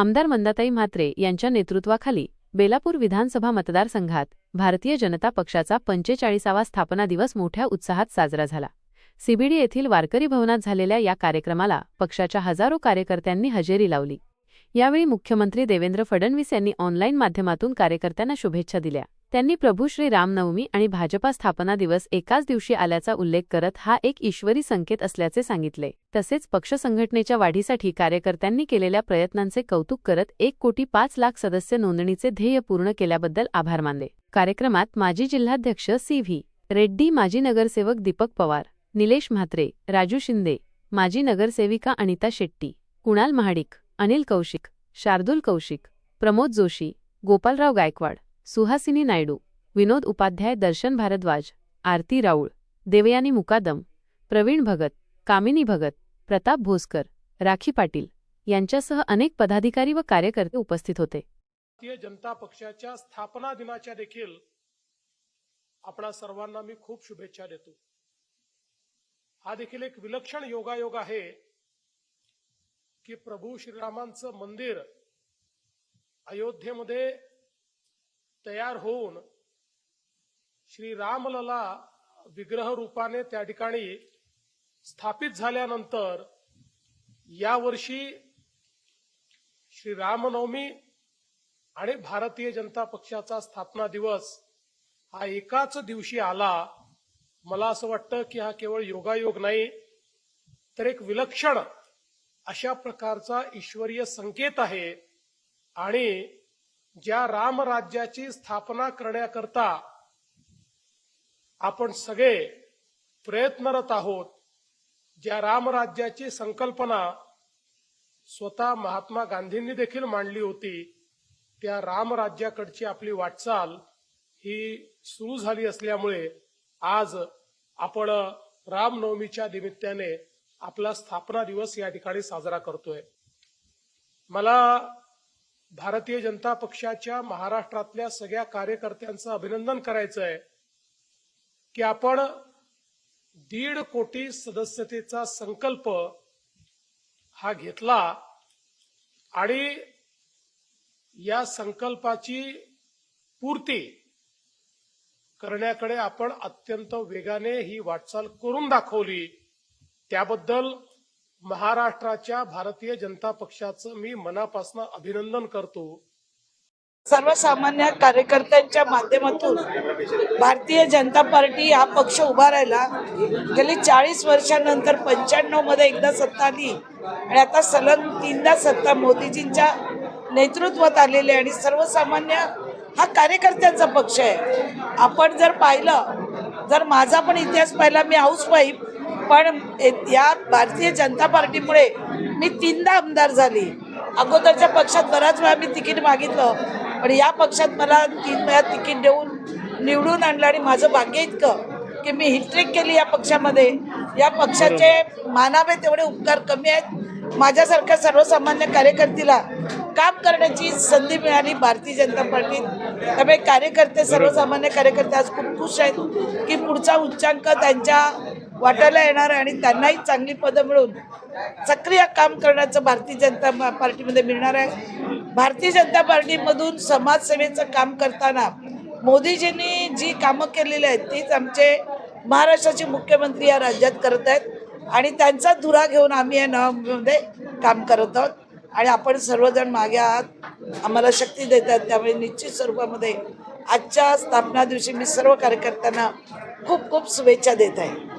आमदार मंदाताई म्हात्रे यांच्या नेतृत्वाखाली बेलापूर विधानसभा मतदारसंघात भारतीय जनता पक्षाचा पंचेचाळीसावा स्थापना दिवस मोठ्या उत्साहात साजरा झाला. सीबीडी येथील वारकरी भवनात झालेल्या या कार्यक्रमाला पक्षाच्या हजारो कार्यकर्त्यांनी हजेरी लावली. यावेळी मुख्यमंत्री देवेंद्र फडणवीस यांनी ऑनलाईन माध्यमातून कार्यकर्त्यांना शुभेच्छा दिल्या. त्यांनी प्रभू श्री रामनवमी आणि भाजपा स्थापना दिवस एकाच दिवशी आल्याचा उल्लेख करत हा एक ईश्वरी संकेत असल्याचे सांगितले. तसेच पक्ष संघटनेच्या वाढीसाठी कार्यकर्त्यांनी केलेल्या प्रयत्नांचे कौतुक करत एक कोटी पाच लाख सदस्य नोंदणीचे ध्येय पूर्ण केल्याबद्दल आभार मानले. कार्यक्रमात माजी जिल्हाध्यक्ष सी व्ही. रेड्डी माजी नगरसेवक दीपक पवार निलेश म्हात्रे राजू शिंदे माजी नगरसेविका अनिता शेट्टी कुणाल महाडिक अनिल कौशिक शार्दुल कौशिक प्रमोद जोशी गोपालराव गायकवाड सुहासिनी नायडू विनोद उपाध्याय दर्शन भारद्वाज आरती राऊळ देवयानी मुकादम प्रवीण भगत कामिनी भगत प्रताप भोसकर राखी पाटील यांच्यासह अनेक पदाधिकारी व कार्यकर्ते उपस्थित होते. भारतीय जनता पक्षाच्या स्थापना दिनाच्या देखील आपणा सर्वांना मी खूप शुभेच्छा देतो. हा देखील एक विलक्षण योगायोग आहे की प्रभू श्रीरामांचं मंदिर अयोध्येमध्ये तयार होऊन श्रीरामलला विग्रह रूपाने त्या ठिकाणी स्थापित झाल्यानंतर यावर्षी श्री रामनवमी आणि भारतीय जनता पक्षाचा स्थापना दिवस हा एकाच दिवशी आला. मला असं वाटतं की हा केवळ योगायोग नाही तर एक विलक्षण अशा प्रकारचा ईश्वरीय संकेत आहे आणि ज्या रामराज्याची स्थापना करण्याकरता आपण सगळे प्रयत्नरत आहोत ज्या रामराज्याची संकल्पना स्वतः महात्मा गांधींनी देखील मांडली होती त्या रामराज्याकडची आपली वाटचाल ही सुरू झाली असल्यामुळे आज आपण रामनवमीच्या निमित्ताने आपला स्थापना दिवस या ठिकाणी साजरा करतोय. मला भारतीय जनता पक्षाच्या महाराष्ट्रातल्या सगळ्या कार्यकर्त्यांचं अभिनंदन करायचं आहे की आपण दीड कोटी सदस्यतेचा संकल्प हा घेतला आणि या संकल्पाची पूर्ती करण्याकडे आपण अत्यंत वेगाने ही वाटचाल करून दाखवली. त्याबद्दल महाराष्ट्राच्या भारतीय जनता पक्षाचं मी मनापासून अभिनंदन करतो. सर्वसामान्य कार्यकर्त्यांच्या माध्यमातून भारतीय जनता पार्टी हा पक्ष उभा राहिला. गेली चाळीस वर्षानंतर पंच्याण्णवमध्ये एकदा सत्ता आली. आणि आता सलग तीनदा सत्ता मोदीजींच्या नेतृत्वात आलेली आणि सर्वसामान्य हा कार्यकर्त्यांचा पक्ष आहे. आपण जर पाहिलं जर माझा पण इतिहास पाहिला मी हाऊसवाईफ पण या भारतीय जनता पार्टीमुळे मी तीनदा आमदार झाली. अगोदरच्या पक्षात बराच वेळा मी तिकीट मागितलं पण या पक्षात मला तीन वेळा तिकीट देऊन निवडून आणलं आणि माझं भाग्य इतकं की मी हिस्ट्रिक केली या पक्षामध्ये. या पक्षाचे मानावे तेवढे उपकार कमी आहेत. माझ्यासारख्या सर्वसामान्य कार्यकर्तीला काम करण्याची संधी मिळाली भारतीय जनता पार्टीत. त्यामुळे कार्यकर्ते सर्वसामान्य कार्यकर्ते आज खूप खुश आहेत की पुढचा उच्चांक त्यांच्या वाटायला येणार आहे आणि त्यांनाही चांगली पदं मिळून सक्रिय काम करण्याचं भारतीय जनता पार्टीमध्ये मिळणार आहे. भारतीय जनता पार्टीमधून समाजसेवेचं काम करताना मोदीजींनी जी कामं केलेली आहेत तीच आमचे महाराष्ट्राचे मुख्यमंत्री या राज्यात करत आहेत. आणि त्यांचा धुरा घेऊन आम्ही या नवामध्ये काम करत आहोत. आणि आपण सर्वजण मागे आहात. आम्हाला शक्ती देतात त्यामुळे निश्चित स्वरूपामध्ये आजच्या स्थापना दिवशी मी सर्व कार्यकर्त्यांना खूप खूप शुभेच्छा देत आहे.